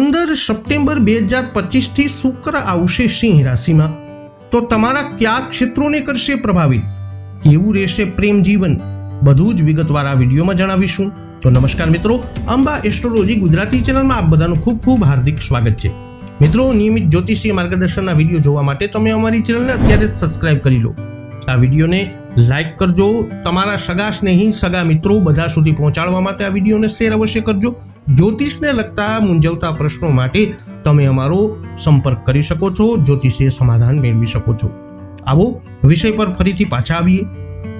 પંદર સપ્ટેમ્બર બે હજાર પચીસથી શુક્ર આવશે સિંહ રાશિમાં. તો તમારા કયા ક્ષેત્રોને કરશે પ્રભાવિત? કેવું રહેશે પ્રેમ જીવન? બધું જ વિગતવાર આ વિડીયોમાં જણાવીશું. તો નમસ્કાર મિત્રો, અંબા એસ્ટ્રોલોજી ગુજરાતી ચેનલમાં આપ બધાનું ખૂબ ખૂબ હાર્દિક સ્વાગત છે. મિત્રો, નિયમિત જ્યોતિષીય માર્ગદર્શનના વીડિયો જોવા માટે તમે અમારી ચેનલને અત્યારે જ સબસ્ક્રાઇબ કરી લો. આ વિડીયોને લાઈક કરજો, તમારા સગા સ્નેહી, સગા મિત્રો બધા સુધી પહોંચાડવા માટે આ વિડીયોને શેર અવશ્ય કરજો. જ્યોતિષને લગતા મૂંઝવતા પ્રશ્નો માટે તમે અમારો સંપર્ક કરી શકો છો જ્યોતિષીય સમાધાન મેળવી શકો છો. આવો વિષય પર ફરીથી પાછા આવીએ.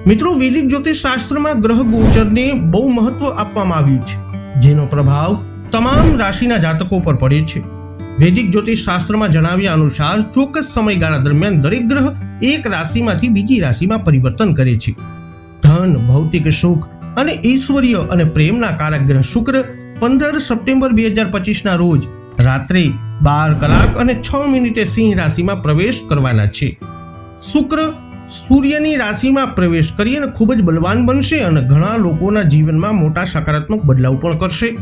મિત્રો, વૈદિક જ્યોતિષ શાસ્ત્રમાં ગ્રહ ગોચરને બહુ મહત્વ આપવામાં આવ્યું છે, જેનો પ્રભાવ તમામ રાશિના જાતકો પર પડે છે. વૈદિક જ્યોતિષ શાસ્ત્રમાં જણાવ્યા અનુસાર, ચોક્કસ સમયગાળા દરમિયાન દરેક ગ્રહ એક રાશિમાંથી બીજી રાશિમાં પરિવર્તન કરે છે. ધન, ભૌતિક સુખ અને ઈશ્વરીય અને પ્રેમના કારક ગ્રહ શુક્ર પંદર સપ્ટેમ્બર બે હજાર પચીસના રોજ રાત્રે બાર કલાક અને છ મિનિટે સિંહ રાશિમાં પ્રવેશ કરવાના છે. શુક્ર સૂર્યની રાશિમાં પ્રવેશ કરી અને ખૂબ જ બલવાન બનશે અને ઘણા લોકોના જીવનમાં મોટા સકારાત્મક બદલાવ પણ કરશે.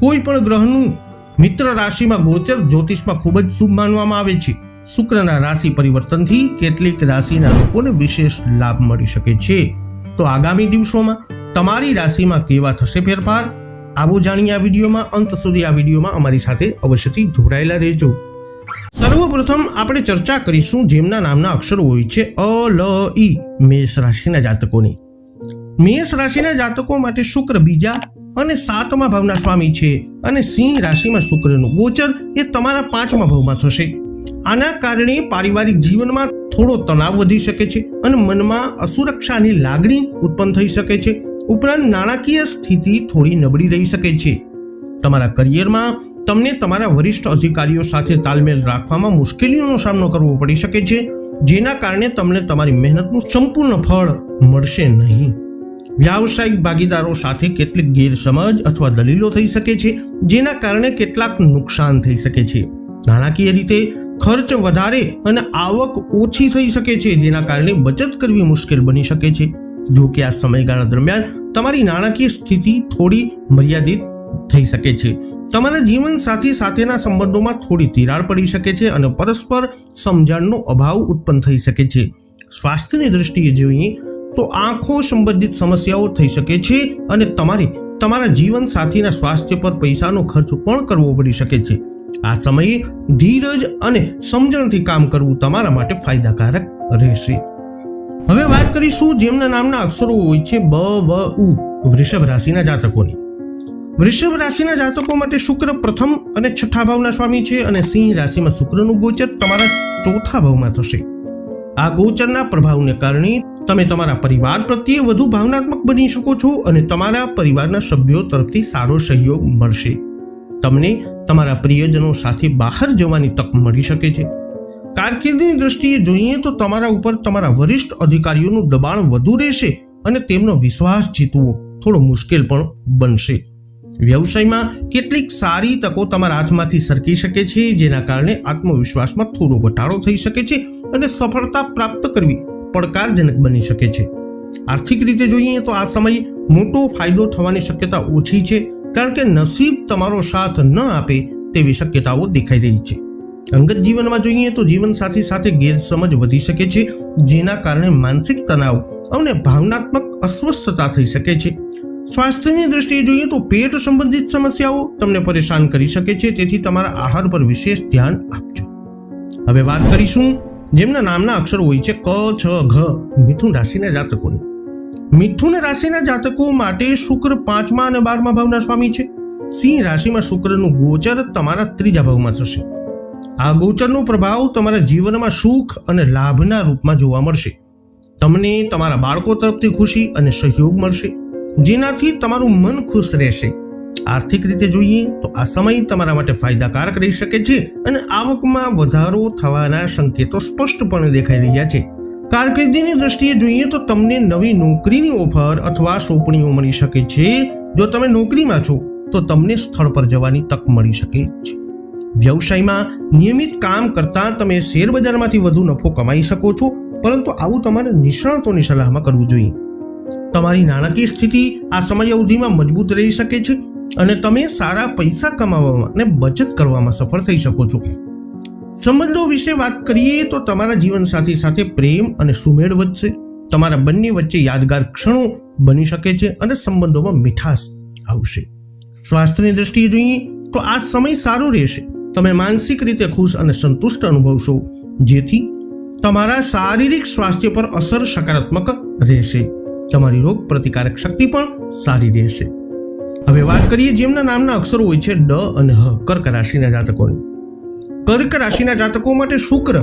કોઈ પણ ગ્રહનું મિત્ર રાશિમાં ગોચર જ્યોતિષમાં ખૂબ જ શુભ માનવામાં આવે છે. શુક્રના રાશિ પરિવર્તનથી કેટલીક રાશિના લોકોને વિશેષ લાભ મળી શકે છે. તો આગામી દિવસોમાં તમારી રાશિમાં કેવા થશે ફેરફાર? આવું જાણીએ આ વિડીયોમાં, અંત સુધી આ વિડીયોમાં અમારી સાથે અવશ્યથી જોડાયેલા રહેજો. સર્વપ્રથમ આપણે ચર્ચા કરીશું જેમના નામના અક્ષરો હોય છે અ, લ ઈ મેષ રાશિના જાતકોની. મેષ રાશિના જાતકો માટે શુક્ર બીજા અને સાતમા ભાવના સ્વામી છે અને સિંહ રાશિમાં શુક્રનું ગોચર એ તમારા પાંચમા ભાવમાં થશે. આના કારણે પારિવારિક જીવનમાં થોડો તણાવ વધી શકે છે અને મનમાં અસુરક્ષાની લાગણી ઉત્પન્ન થઈ શકે છે. ઉપરાંત નાણાકીય સ્થિતિ થોડી નબળી રહી શકે છે. તમારા કરિયરમાં તમને તમારા વરિષ્ઠ અધિકારીઓ સાથે તાલમેલ રાખવામાં મુશ્કેલીઓનો સામનો કરવો પડી શકે છે, જેના કારણે તમને તમારી મહેનતનું સંપૂર્ણ ફળ મળશે નહીં. વ્યાવસાયિક ભાગીદારો સાથે કેટલીક ગેરસમજ અથવા દલીલો થઈ શકે છે, જેના કારણે કેટલાક નુકસાન થઈ શકે છે. નાણાકીય રીતે ખર્ચ વધારે અને આવક ઓછી થઈ શકે છે, જેના કારણે બચત કરવી મુશ્કેલ બની શકે છે. જો કે આ સમયગાળા દરમિયાન તમારી નાણાકીય સ્થિતિ થોડી મર્યાદિત થઈ શકે છે. તમારા જીવન સાથી સાથેના સંબંધોમાં થોડી તિરાડ પડી શકે છે અને પરસ્પર સમજણનો અભાવ ઉત્પન્ન થઈ શકે છે. સ્વાસ્થ્યની દ્રષ્ટિએ જોઈએ તો આંખો સંબંધિત સમસ્યાઓ થઈ શકે છે અને તમારે, તમારા જીવન સાથીના સ્વાસ્થ્ય પર પૈસાનો ખર્ચ પણ કરવો પડી શકે છે. આ સમયે ધીરજ અને સમજણથી કામ કરવું તમારા માટે ફાયદાકારક રહેશે. હવે વાત કરીશું જેમના નામના અક્ષરો હોય છે બ, વ, ઉ, વૃષભ રાશિના જાતકોની. વૃષભ રાશિના જાતકો માટે શુક્ર પ્રથમ અને છઠ્ઠા ભાવના સ્વામી છે અને સિંહ રાશિમાં શુક્રનું ગોચર તમારા ચોથા ભાવમાં થશે. આ ગોચરના પ્રભાવને કારણે તમે તમારા પરિવાર પ્રત્યે વધુ ભાવનાત્મક બની શકો છો અને તમારા પરિવારના સભ્યો તરફથી સારો સહયોગ મળશે. તમને તમારા પ્રિયજનો સાથે બહાર જવાની તક મળી શકે છે. કારકિર્દીની દ્રષ્ટિએ જોઈએ તો તમારા ઉપર તમારા વરિષ્ઠ અધિકારીઓનું દબાણ વધુ રહેશે અને તેમનો વિશ્વાસ જીતવો થોડો મુશ્કેલ પણ બનશે. વ્યવસાયમાં કેટલીક સારી તકો તમારા હાથમાંથી સરકી શકે છે, જેના કારણે આત્મવિશ્વાસમાં થોડો ઘટાડો થઈ શકે છે અને સફળતા પ્રાપ્ત કરવી પડકારજનક બની શકે છે. આર્થિક રીતે જોઈએ તો આ સમયે મોટો ફાયદો થવાની શક્યતા ઓછી છે, કારણ કે નસીબ તમારો સાથ ન આપે તેવી શક્યતાઓ દેખાઈ રહી છે. અંગત જીવનમાં જોઈએ તો જીવન સાથી સાથે ગેરસમજ વધી શકે છે, જેના કારણે માનસિક તણાવ અને ભાવનાત્મક અસ્વસ્થતા થઈ શકે છે. સ્વાસ્થ્યની દ્રષ્ટિએ જોઈએ તો પેટ સંબંધિત સમસ્યાઓ તમને પરેશાન કરી શકે છે, તેથી તમારા આહાર પર વિશેષ ધ્યાન આપજો. હવે વાત કરીશું જેમના નામના અક્ષરો હોય છે, ક, છ, ઘ, મિથુન રાશિના જાતકોની. મિથુન રાશિના જાતકો માટે શુક્ર પાંચમા અને બારમા ભાવના સ્વામી છે. સિંહ રાશિમાં શુક્રનું ગોચર તમારા ત્રીજા ભાવમાં થશે. આ ગોચરનો પ્રભાવ તમારા જીવનમાં સુખ અને લાભના રૂપમાં જોવા મળશે. તમને તમારા બાળકો તરફથી ખુશી અને સહયોગ મળશે. જેનાથી તમારું મન ખુશ રહેશે. આર્થિક રીતે જોઈએ તો આ સમય તમારા માટે ફાયદાકારક રહી શકે છે અને આવકમાં વધારો થવાના સંકેતો સ્પષ્ટપણે દેખાઈ રહ્યા છે. કારકિર્દીની દ્રષ્ટિએ જોઈએ તો તમને નવી નોકરીની ઓફર અથવા સોંપણીઓ મળી શકે છે. જો તમે નોકરીમાં છો, તો તમને સ્થળ પર જવાની તક મળી શકે છે. વ્યવસાયમાં નિયમિત કામ કરતા તમે શેર બજારમાંથી વધુ નફો કમાઈ શકો છો, પરંતુ આવું તમારે નિષ્ણાતોની સલાહમાં કરવું જોઈએ. તમારી નાણાકીય સ્થિતિ આ સમય અવધિમાં મજબૂત રહી શકે છે અને તમે સારા પૈસા કમાવામાં અને બચત કરવામાં સફળ થઈ શકો છો. સંબંધો વિશે વાત કરીએ તો તમારા જીવનસાથી સાથે પ્રેમ અને સુમેળ વધશે. તમારા બંને વચ્ચે યાદગાર ક્ષણો બની શકે છે અને સંબંધોમાં મીઠાશ આવશે. સ્વાસ્થ્યની દ્રષ્ટિએ જોઈએ તો આ સમય સારો રહેશે. તમે માનસિક રીતે ખુશ અને સંતુષ્ટ અનુભવશો, જેથી તમારા શારીરિક સ્વાસ્થ્ય પર અસર સકારાત્મક રહેશે. તમારી રોગ પ્રતિકારક શક્તિ પણ સારી રહેશે. હવે વાત કરીએ જેમના નામના અક્ષરો હોય છે ડ અને હ, કર્ક રાશિના જાતકોની. કર્ક રાશિના જાતકો માટે શુક્ર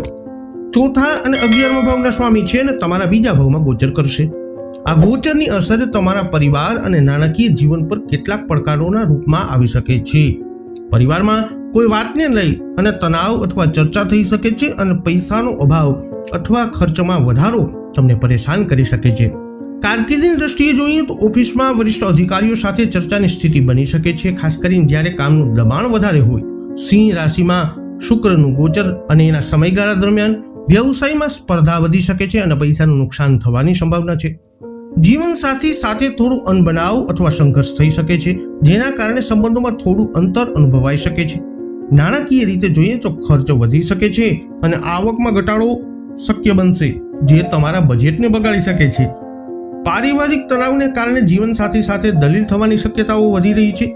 ચોથા અને અગિયારમા ભાવના સ્વામી છે અને તમારા બીજા ભાવમાં ગોચર કરશે. આ ગોચરની અસર તમારા પરિવાર અને નાણાકીય જીવન પર કેટલાક પડકારોના રૂપમાં આવી શકે છે. પરિવારમાં કોઈ વાતને લઈ અને તણાવ અથવા ચર્ચા થઈ શકે છે અને પૈસાનો અભાવ અથવા ખર્ચમાં વધારો તમને પરેશાન કરી શકે છે. કારકિર્દીની દ્રષ્ટિએ જોઈએ તો ઓફિસમાં વરિષ્ઠ અધિકારીઓ સાથે ચર્ચાની સ્થિતિ બની શકે છે, ખાસ કરીને જ્યારે કામનું દબાણ વધારે હોય. સિંહ રાશિમાં શુક્રનું ગોચર અને એના સમયગાળા દરમિયાન વ્યવસાયમાં સ્પર્ધા વધી શકે છે અને પૈસાનું નુકસાન થવાની સંભાવના છે. જીવનસાથી સાથે થોડું અનબનાવ અથવા સંઘર્ષ થઈ શકે છે, જેના કારણે સંબંધોમાં થોડું અંતર અનુભવાઈ શકે છે. નાણાકીય રીતે જોઈએ તો ખર્ચ વધી શકે છે અને આવકમાં ઘટાડો શક્ય બનશે, જે તમારા બજેટને બગાડી શકે છે. પારિવારિક તણાવને કારણે જીવનસાથી સાથે દલીલ થવાની શક્યતાઓ વધી રહી છે.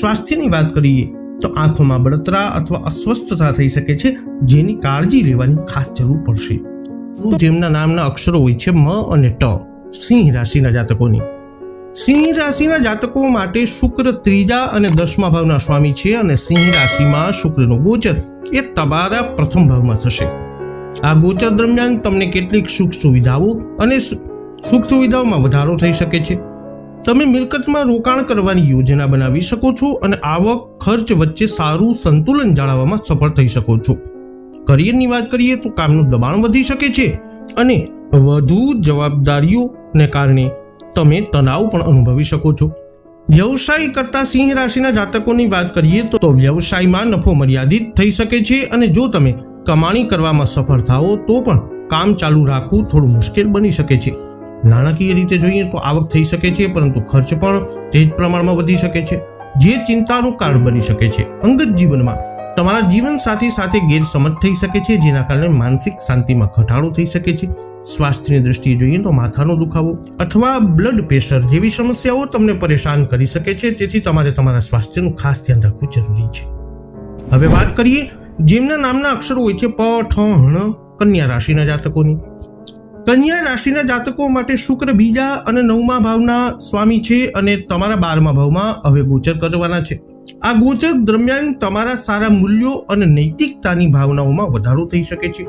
સ્વાસ્થ્યની વાત કરીએ તો આંખોમાં બળતરા અથવા અસ્વસ્થતા થઈ શકે છે, જેની કાળજી લેવાની ખાસ જરૂર પડશે. જેમના નામના અક્ષરો હોય છે મ અને ટ, સિંહ રાશિના જાતકોની. સિંહ રાશિના જાતકો માટે શુક્ર ત્રીજા અને દસમા ભાવના સ્વામી છે અને સિંહ રાશિમાં શુક્રનો ગોચર એ તમારા પ્રથમ ભાવમાં થશે. આ ગોચર દરમિયાન તમને કેટલીક સુખ સુવિધાઓ અને સુખ સુવિધાઓમાં વધારો થઈ શકે છે. તમે મિલકતમાં રોકાણ કરવાની યોજના બનાવી શકો છો અને આવક ખર્ચ વચ્ચે સારું સંતુલન જાળવવામાં સફળ થઈ શકો છો. કરિયરની વાત કરીએ તો કામનું દબાણ વધી શકે છે અને વધુ જવાબદારીઓને કારણે તમે તણાવ પણ અનુભવી શકો છો. વ્યવસાય કરતા સિંહ રાશિના જાતકોની વાત કરીએ તો વ્યવસાયમાં નફો મર્યાદિત થઈ શકે છે અને જો તમે કમાણી કરવામાં સફળ થાઓ, તો પણ કામ ચાલુ રાખવું થોડું મુશ્કેલ બની શકે છે. નાણાકીય રીતે જોઈએ તો આવક થઈ શકે છે, પરંતુ ખર્ચ પણ તે જ પ્રમાણમાં વધી શકે છે. જે ચિંતાનું કારણ બની શકે છે. અંગત જીવનમાં તમારા જીવનસાથી સાથે ગેરસમજ થઈ શકે છે, જેના કારણે માનસિક શાંતિમાં ઘટાડો થઈ શકે છે. સ્વાસ્થ્યની દ્રષ્ટિએ જોઈએ તો માથાનો દુખાવો અથવા બ્લડ પ્રેશર જેવી સમસ્યાઓ તમને પરેશાન કરી શકે છે. તેથી તમારે તમારા સ્વાસ્થ્યનું ખાસ ધ્યાન રાખવું જરૂરી છે. હવે વાત કરીએ જેમના નામના અક્ષરો હોય છે પ, ઠ હણ કન્યા રાશિના જાતકોની. કન્યા રાશિના જાતકો માટે શુક્ર બીજા અને નવમા ભાવના સ્વામી છે અને તમારા બારમા ભાવમાં હવે ગોચર કરવાના છે. આ ગોચર દરમિયાન તમારા સારા મૂલ્યો અને નૈતિકતાની ભાવનાઓમાં વધારો થઈ શકે છે.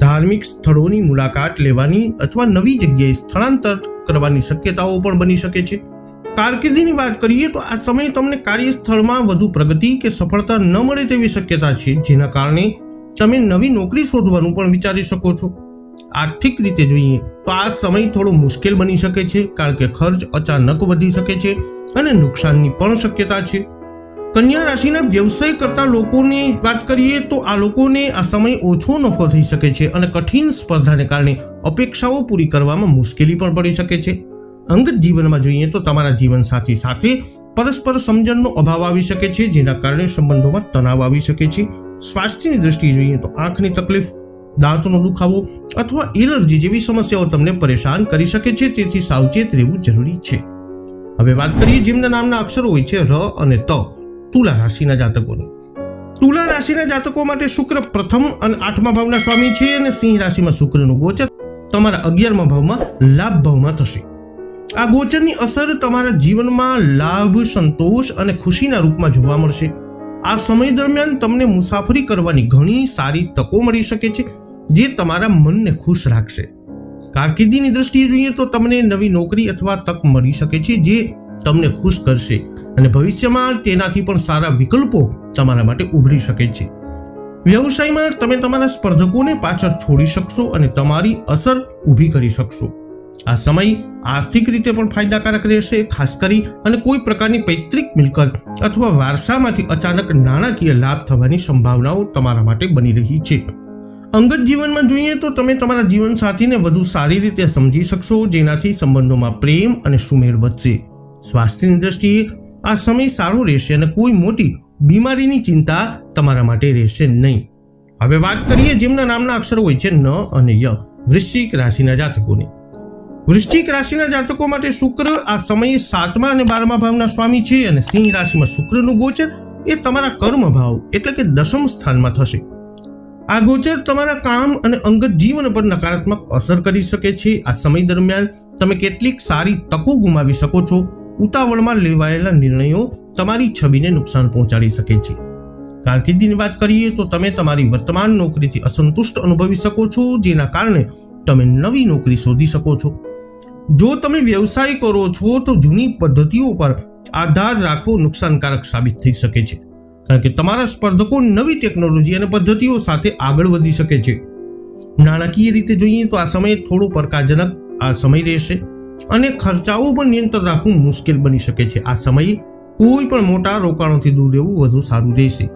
ધાર્મિક સ્થળોની મુલાકાત લેવાની અથવા નવી જગ્યાએ સ્થળાંતર કરવાની શક્યતાઓ પણ બની શકે છે. કારકિર્દીની વાત કરીએ તો આ સમય તમને કાર્યસ્થળમાં વધુ પ્રગતિ કે સફળતા ન મળે તેવી શક્યતા છે, જેના કારણે તમે નવી નોકરી શોધવાનું પણ વિચારી શકો છો. આર્થિક રીતે જોઈએ તો આ સમય થોડો મુશ્કેલ બની શકે છે, કારણ કે ખર્ચ અચાનક વધી શકે છે અને નુકસાનની પણ શક્યતા છે. કન્યા રાશિના વ્યવસાય કરતા લોકોની વાત કરીએ તો આ લોકોને આ સમય ઓછો નફો થઈ શકે છે અને કઠિન સ્પર્ધાને કારણે અપેક્ષાઓ પૂરી કરવામાં મુશ્કેલી પણ પડી શકે છે. અંગત જીવનમાં જોઈએ તો તમારા જીવનસાથી સાથે પરસ્પર સમજણનો અભાવ આવી શકે છે, જેના કારણે સંબંધોમાં તણાવ આવી શકે છે. સ્વાસ્થ્યની દ્રષ્ટિએ જોઈએ તો આંખની તકલીફ, દાંતનો દુખાવો અથવા એલર્જી જેવી સમસ્યાઓ તમને પરેશાન કરી શકે છે, તેથી સાવચેત રહેવું જરૂરી છે. હવે વાત કરીએ જેમના નામના અક્ષરો હોય છે, ર અને ત. તુલા રાશિના જાતકોની. તુલા રાશિના જાતકો માટે શુક્ર પ્રથમ અને આઠમા ભાવના સ્વામી છે અને સિંહ રાશિમાં શુક્રનું ગોચર તમારા અગિયારમા ભાવમાં લાભ ભાવમાં થશે. આ ગોચરની અસર તમારા જીવનમાં લાભ, સંતોષ અને ખુશીના રૂપમાં જોવા મળશે. આ સમય દરમિયાન તમને મુસાફરી કરવાની ઘણી સારી તકો મળી શકે છે, જે તમારા મનને ખુશ રાખશે. કારકિર્દીની દ્રષ્ટિએ જોઈએ તો તમને નવી નોકરી અથવા તક મળી શકે છે, જે તમને ખુશ કરશે. અને ભવિષ્યમાં તેનાથી પણ સારા વિકલ્પો તમારા માટે ઉભરી શકે છે. વ્યવસાયમાં તમે તમારા સ્પર્ધકોને પાછળ છોડી શકશો અને તમારી અસર ઊભી કરી શકશો. આ સમય આર્થિક રીતે પણ ફાયદાકારક રહેશે, ખાસ કરી અને કોઈ પ્રકારની પૈતૃક મિલકત અથવા વારસામાંથી અચાનક નાણાકીય લાભ થવાની સંભાવનાઓ તમારા માટે બની રહી છે. અંગત જીવનમાં જોઈએ તો તમે તમારા જીવનસાથીને વધુ સારી રીતે સમજી શકશો, જેનાથી સંબંધોમાં પ્રેમ અને સુમેળ વધશે. સ્વાસ્થ્યની દ્રષ્ટિએ આ સમય સારો રહેશે અને કોઈ મોટી બીમારીની ચિંતા તમારા માટે રહેશે નહીં. હવે વાત કરીએ જેમના નામના અક્ષરો હોય છે ન અને ય, વૃશ્ચિક રાશિના જાતકોની. વૃશ્ચિક રાશિના જાતકો માટે શુક્ર આ સમયે સાતમા અને બારમા ભાવના સ્વામી છે અને સિંહ રાશિમાં શુક્રનું ગોચર એ તમારા કર્મ ભાવ એટલે કે દશમ સ્થાનમાં થશે. આ ગોચર તમારા કામ અને અંગત જીવન પર નકારાત્મક અસર કરી શકે છે. આ સમય દરમિયાન તમે કેટલીક સારી તકો ગુમાવી શકો છો. ઉતાવળમાં લેવાયેલા નિર્ણયો તમારી છબીને નુકસાન પહોંચાડી શકે છે. કારકિર્દીની વાત કરીએ તો તમે તમારી વર્તમાન નોકરીથી અસંતુષ્ટ અનુભવી શકો છો, જેના કારણે તમે નવી નોકરી શોધી શકો છો. જો તમે વ્યવસાય કરો છો, તો જૂની પદ્ધતિઓ પર આધાર રાખવો નુકસાનકારક સાબિત થઈ શકે છે. કારણ કે તમારા સ્પર્ધકો નવી ટેકનોલોજી અને પદ્ધતિઓ સાથે આગળ વધી શકે છે. નાણાકીય રીતે જોઈએ તો આ સમય થોડો પડકારજનક આ સમય રહેશે. અને ખર્ચાઓ પર નિયંત્રણ રાખવું મુશ્કેલ બની શકે છે. આ સમયે કોઈ પણ મોટા રોકાણોથી દૂર રહેવું વધુ સારું રહેશે.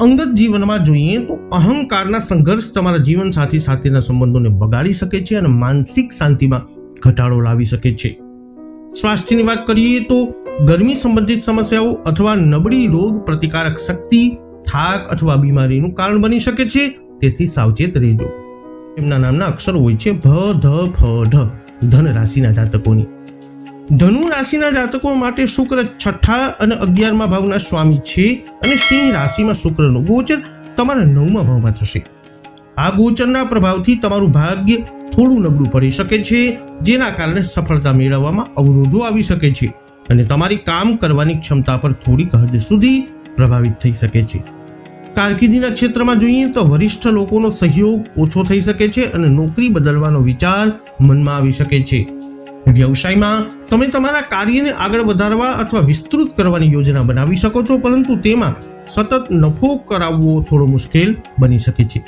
અંગત જીવનમાં જોઈએ તો અહંકારના સંઘર્ષ તમારા જીવનસાથી સાથેના સંબંધોને બગાડી શકે છે અને માનસિક શાંતિમાં ઘટાડો લાવી શકે છે. સ્વાસ્થ્યની વાત કરીએ તો ગરમી સંબંધિત સમસ્યાઓ અથવા નબળી રોગ પ્રતિકારક શક્તિ, થાક અથવા બીમારીનું કારણ બની શકે છે. તેથી સાવચેત રહેજો. એમના નામના અક્ષરો હોય છે ભ, ધ, ફ, ઢ. ધન રાશિના જાતકોની. ધનુ રાશિના જાતકો માટે શુક્ર છઠ્ઠા અને અગિયારમા ભાવના સ્વામી છે અને સિંહ રાશિમાં શુક્રનું ગોચર તમારા નવમા ભાવમાં થશે. આ ગોચરના પ્રભાવથી તમારું ભાગ્ય થોડું નબળું પડી શકે છે, જેના કારણે સફળતા મેળવવામાં અવરોધો આવી શકે છે અને તમારી કામ કરવાની ક્ષમતા પર થોડીક હદ સુધી પ્રભાવિત થઈ શકે છે. કારકિર્દીના ક્ષેત્રમાં જોઈએ તો વરિષ્ઠ લોકોનો સહયોગ ઓછો થઈ શકે છે અને નોકરી બદલવાનો વિચાર મનમાં આવી શકે છે. વ્યવસાયમાં તમે તમારા કાર્યને આગળ વધારવા અથવા વિસ્તૃત કરવાની યોજના બનાવી શકો છો, પરંતુ તેમાં સતત નફો કરાવવો થોડો મુશ્કેલ બની શકે છે.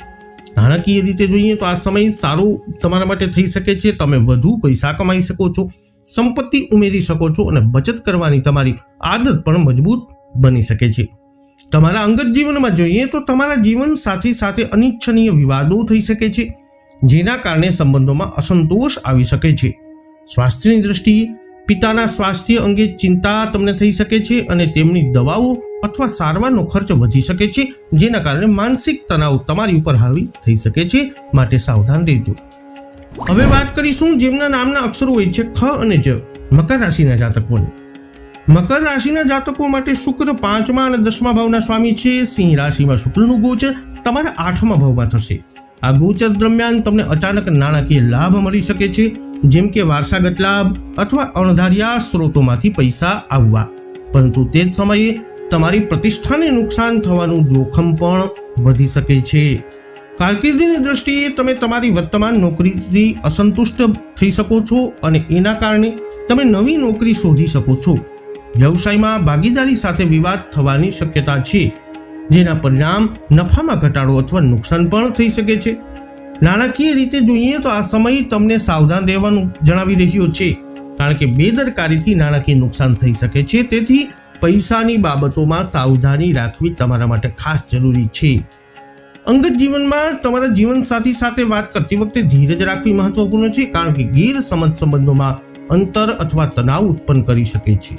નાણાકીય રીતે જોઈએ તો આ સમય સારો તમારા માટે થઈ શકે છે, તમે વધુ પૈસા કમાઈ શકો છો, સંપત્તિ ઉમેરી શકો છો અને બચત કરવાની તમારી આદત પણ મજબૂત બની શકે છે. તમારા અંગત જીવનમાં જોઈએ તો તમારા જીવન સાથી સાથે અનિચ્છનીય વિવાદો થઈ શકે છે, જેના કારણે સંબંધોમાં અસંતોષ આવી શકે છે. સ્વાસ્થ્યની દ્રષ્ટિએ પિતાના સ્વાસ્થ્ય અંગે ચિંતા તમને થઈ શકે છે અને તેમની દવાઓ અથવા સારવારનો ખર્ચ વધી શકે છે, જેના કારણે માનસિક તણાવ તમારી ઉપર હાવી થઈ શકે છે. માટે સાવધાન રહેજો. હવે વાત કરીશું જેમના નામના અક્ષરો હોય છે ખ અને જ. મકર રાશિના જાતકોની. મકર રાશિના જાતકો માટે શુક્ર પાંચમા અને દસમા ભાવના સ્વામી છે. સિંહ રાશિમાં શુક્રનું ગોચર તમારા આઠમા ભાવમાં થશે. આ ગોચર દરમિયાન તમને અચાનક નાણાકીય લાભ મળી શકે છે. જેમ કે વારસાગત લાભ અથવા અણધાર્યા સ્ત્રોતોમાંથી પૈસા આવવા. પરંતુ તે જ સમયે તમારી પ્રતિષ્ઠાને નુકસાન થવાનું જોખમ પણ વધી શકે છે. કારકિર્દીની દ્રષ્ટિએ તમે તમારી વર્તમાન નોકરીથી અસંતુષ્ટ થઈ શકો છો અને એના કારણે તમે નવી નોકરી શોધી શકો છો. વ્યવસાયમાં ભાગીદારી સાથે વિવાદ થવાની શક્યતા છે, જેના પરિણામ નફામાં ઘટાડો અથવા નુકસાન પણ થઈ શકે છે. નાણાકીય રીતે જોઈએ તો આ સમય તમને સાવધાન રહેવાનું જણાવી રહ્યો છે, કારણ કે બેદરકારીથી નાણાકીય નુકસાન થઈ શકે છે. તેથી પૈસાની બાબતોમાં સાવધાની રાખવી તમારા માટે ખાસ જરૂરી છે. અંગત જીવનમાં તમારા જીવનસાથી સાથે વાત કરતી વખતે ધીરજ રાખવી મહત્વપૂર્ણ છે, કારણ કે ગેરસમજ સંબંધોમાં અંતર અથવા તણાવ ઉત્પન્ન કરી શકે છે.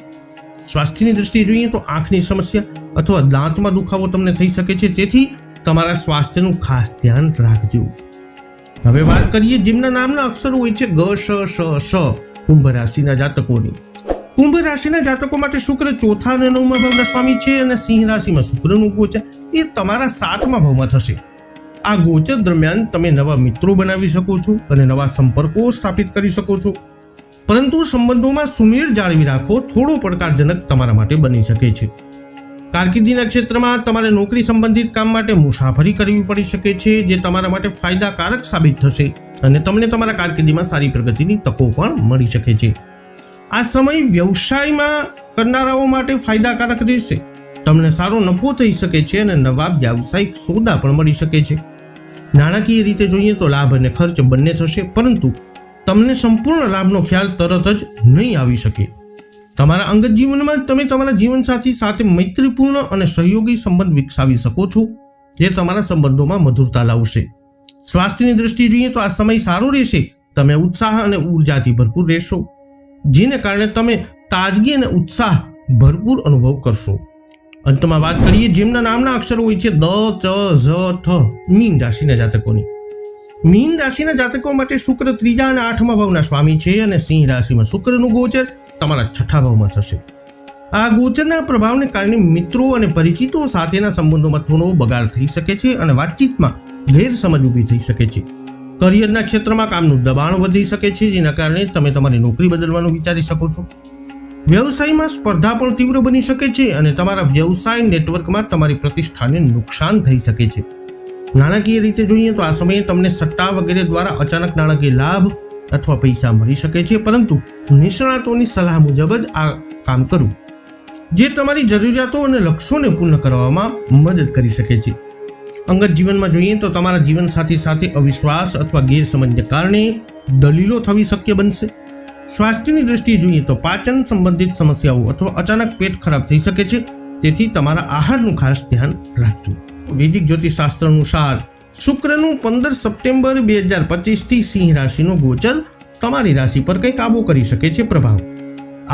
સ્વાસ્થ્યની દ્રષ્ટિએ જોઈએ તો આંખની સમસ્યા અથવા દાંતમાં દુખાવો તમને થઈ શકે છે. તેથી તમારા સ્વાસ્થ્યનું ખાસ ધ્યાન રાખજો. હવે વાત કરીએ જેમના નામના અક્ષરો હોય છે ગ, શ શ શ, કુંભ રાશિના જાતકોની. કુંભ રાશિના જાતકો માટે શુક્ર ચોથા અને નવમા ભાવના સ્વામી છે અને સિંહ રાશિમાં શુક્રનું ગોચર. એ તમારા સાતમા ભાવમાં થશે. આ ગોચર દરમિયાન તમે નવા મિત્રો બનાવી શકો છો અને નવા સંપર્કો સ્થાપિત કરી શકો છો. પરંતુ સંબંધોમાં સુમેળ જાળવી રાખવો થોડો પડકારજનક તમારા માટે બની શકે છે. કારકિર્દીના ક્ષેત્રમાં તમારે નોકરી સંબંધિત કામ માટે મુસાફરી કરવી પડી શકે છે, જે તમારા માટે ફાયદાકારક સાબિત થશે અને તમને તમારા કારકિર્દીમાં સારી પ્રગતિની તકો પણ મળી શકે છે. આ સમય વ્યવસાયમાં કરનારાઓ માટે ફાયદાકારક રહેશે. તમને સારો નફો થઈ શકે છે અને નવા વ્યાવસાયિક સોદા પણ મળી શકે છે. નાણાકીય રીતે જોઈએ તો લાભ અને ખર્ચ બંને થશે, પરંતુ તમને સંપૂર્ણ લાભનો ખ્યાલ તરત જ નહીં આવી શકે. તમારા અંગત જીવનમાં તમે તમારા જીવનસાથી સાથે મૈત્રીપૂર્ણ અને સહયોગી સંબંધ વિકસાવી શકો છો, જે તમારા સંબંધોમાં મધુરતા લાવશે. સ્વાસ્થ્યની દ્રષ્ટિએ જોઈએ તો આ સમય સારો રહેશે. તમે ઉત્સાહ અને ઉર્જાથી ભરપૂર રહેશો, જેને કારણે તમે તાજગી અને ઉત્સાહ ભરપૂર અનુભવ કરશો. અંતમાં વાત કરીએ જેમના નામના અક્ષરો હોય છે દ, ચ, ઝ થ મીન રાશિના જાતકોની. મીન રાશિના જાતકો માટે શુક્ર ત્રીજા અને આઠમા ભાવના સ્વામી છે અને સિંહ રાશિમાં શુક્રનું ગોચર તમારા છઠ્ઠા ભાવમાં થશે. આ ગોચરના પ્રભાવને કારણે મિત્રો અને પરિચિતો સાથેના સંબંધોમાં થોડો બગાડ થઈ શકે છે અને વાતચીતમાં ગેરસમજ ઊભી થઈ શકે છે. કરિયરના ક્ષેત્રમાં કામનું દબાણ વધી શકે છે, જેના કારણે તમે તમારી નોકરી બદલવાનું વિચારી શકો છો. વ્યવસાયમાં સ્પર્ધા પણ તીવ્ર બની શકે છે અને તમારા વ્યવસાય નેટવર્કમાં તમારી પ્રતિષ્ઠાને નુકસાન થઈ શકે છે. નાણાકીય રીતે જોઈએ તો આ સમયે તમને સટ્ટા વગેરે દ્વારા અચાનક નાણાકીય લાભ અથવા પૈસા મળી શકે છે. પરંતુ નિષ્ણાતોની સલાહ મુજબ જ આ કામ કરવું. જે તમારી જરૂરિયાતો અને લક્ષ્યોને પૂર્ણ કરવામાં મદદ કરી શકે છે. અંગત જીવનમાં જોઈએ તો તમારા જીવનસાથી સાથે અવિશ્વાસ અથવા ગેરસમજને કારણે દલીલો થવી શક્ય બનશે. સ્વાસ્થ્યની દ્રષ્ટિએ જોઈએ તો પાચન સંબંધિત સમસ્યાઓ અથવા અચાનક પેટ ખરાબ થઈ શકે છે. તેથી તમારા આહારનું ખાસ ધ્યાન રાખજો. વૈદિક જ્યોતિષશાસ્ત્ર અનુસાર શુક્રનું પંદર સપ્ટેમ્બર બે હજાર પચીસથી સિંહ રાશિનો ગોચર. તમારી રાશિ પર કંઈક કાબૂ કરી શકે છે પ્રભાવ?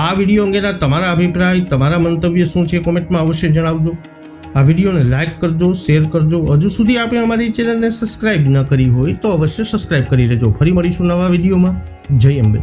આ વીડિયો અંગેના તમારા અભિપ્રાય, તમારા મંતવ્ય શું છે કોમેન્ટમાં અવશ્ય જણાવજો. આ વિડીયોને લાઇક કરજો, શેર કરજો. હજુ સુધી આપણે અમારી ચેનલને સબસ્ક્રાઇબ ન કરી હોય તો અવશ્ય સબસ્ક્રાઇબ કરી લેજો. ફરી મળીશું નવા વિડીયોમાં. જય અંબે.